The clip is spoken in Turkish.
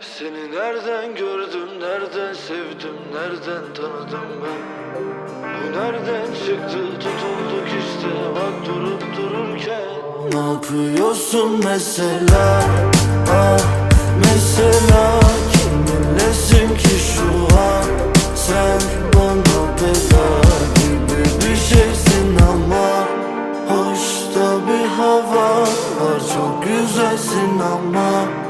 Seni nereden gördüm, nereden sevdim, nereden tanıdım ben? Bu nereden çıktı, tutulduk işte bak durup dururken? Ne yapıyorsun mesela, ah mesela Kiminlesin ki şu an, sen bana bela gibi bir şeysin ama Hoş da bir hava var, çok güzelsin ama